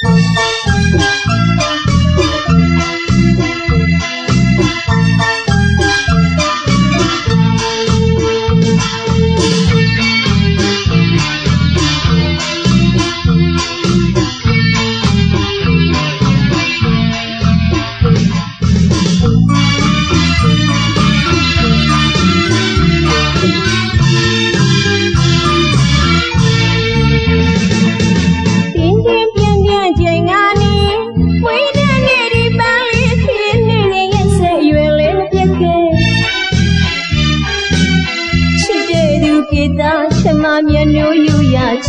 ပြ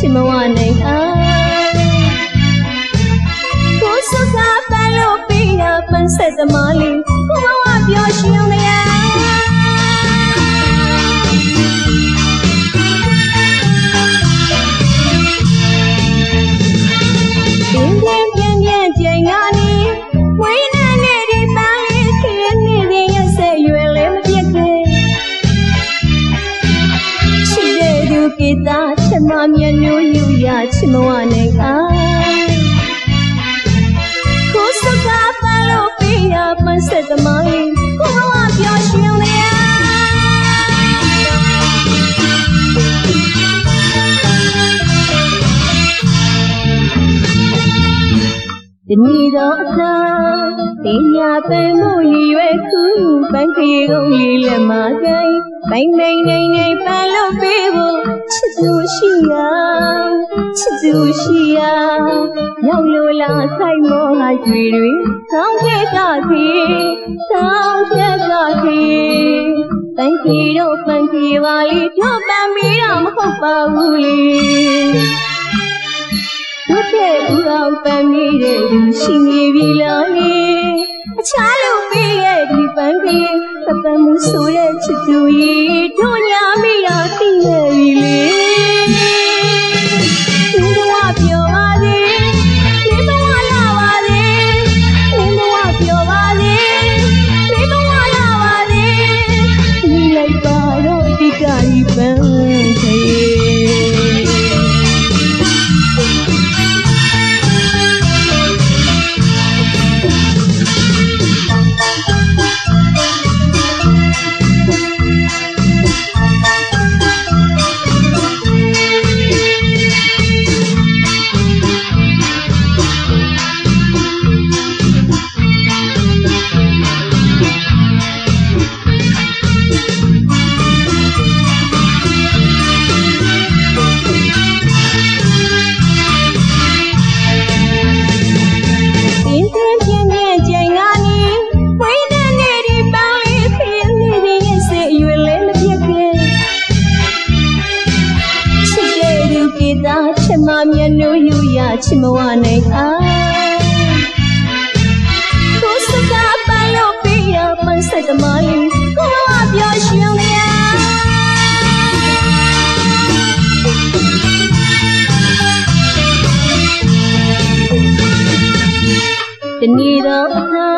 ရချစ်မဝနိုင်အားကိုယ်စကားပန်းလို့ပြီးတာပန်းဆက်သမားလေးကိုမဝပြောရှင်နေရပြင်းပြင်းပြင်းပြင်းချိန်ကနေဝိညာဉ်နဲ့ဒီပန်းလေးခင်းနေတဲ့ရဲ့ဆက်ရွယ်လေး မပြတ်ခဲ့ချစ်တဲ့သူကိတာချမမျက်နှာယူရချစ်မဝနိုင်အားကိုယ်စကားပန်းလို့ပြီးရပန်းဆက်သမားလေးကိုမဝပြောရှင်နေရဒီနေ့တော့အသာ တင်ညာပန်မှုရည်ရွယ်ခုပန်းခေကုန်လေးလက်မကိုင်းဘိုင်မိန်နေနေပန်လို့ပေးဖို့ချစ်သူရှိရာချစ်သူရှိရာရောက်လို့လားဆိုင်မောဟာကျွေတွေဆောင်းခဲ့ကြခေဆောင်းခဲ့ကြခေပန်းခေတော့ပန်းခေပါလေပြောပန်ပြီးတော့မဟုတ်ပါဘူးလေတို့တဲ့ဦးအောင်ပန်းမိတဲ့သူရှိနေပြီလားလေ အခြားလူပြီးရဲ့ဒီပန်းကလေးသပန်းမှုဆိုတဲ့ချစ်သူကြီးတို့ ချစ်မဝနိုင်အားကိုယ်စကားပန်းလို့ပြီးရပန်းဆက်သမားလေးကိုမဝပြောရှင်နေရတနေ့တော့အသာ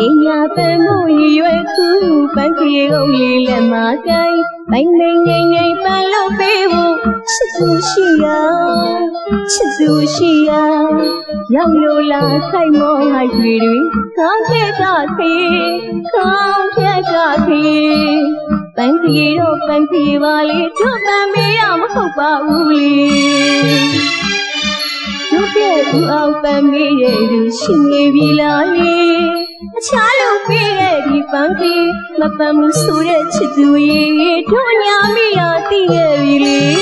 အညာပန်မှုရည်ရွယ်ခုပန်းခေကုန်လေးလက်မကိုင်းဘိုင်နေနေနေပန်လို့ပေးဖို့ချစ်သူရှိရာ ချစ်သူရှိရာရောက်လို့လားဆိုင်မောဟိုက်တွေတွေကောင်းခဲ့ကြသေးကောင်းခဲ့ကြသေးပန်းခေတော့ပန်းခေပါလေတို့ပန်မေးရမဟုတ်ပါဘူးလေတို့တဲ့သူအောင်ပန်းမေးရဲ့သူရှိနေပြီလားလေအခြားလူပြီးရဲ့ဒီပန်းကလေးမပန်းမှုဆိုတဲ့ချစ်သူရဲ့တို့ညာမိတာသိရဲ့ပြီလေ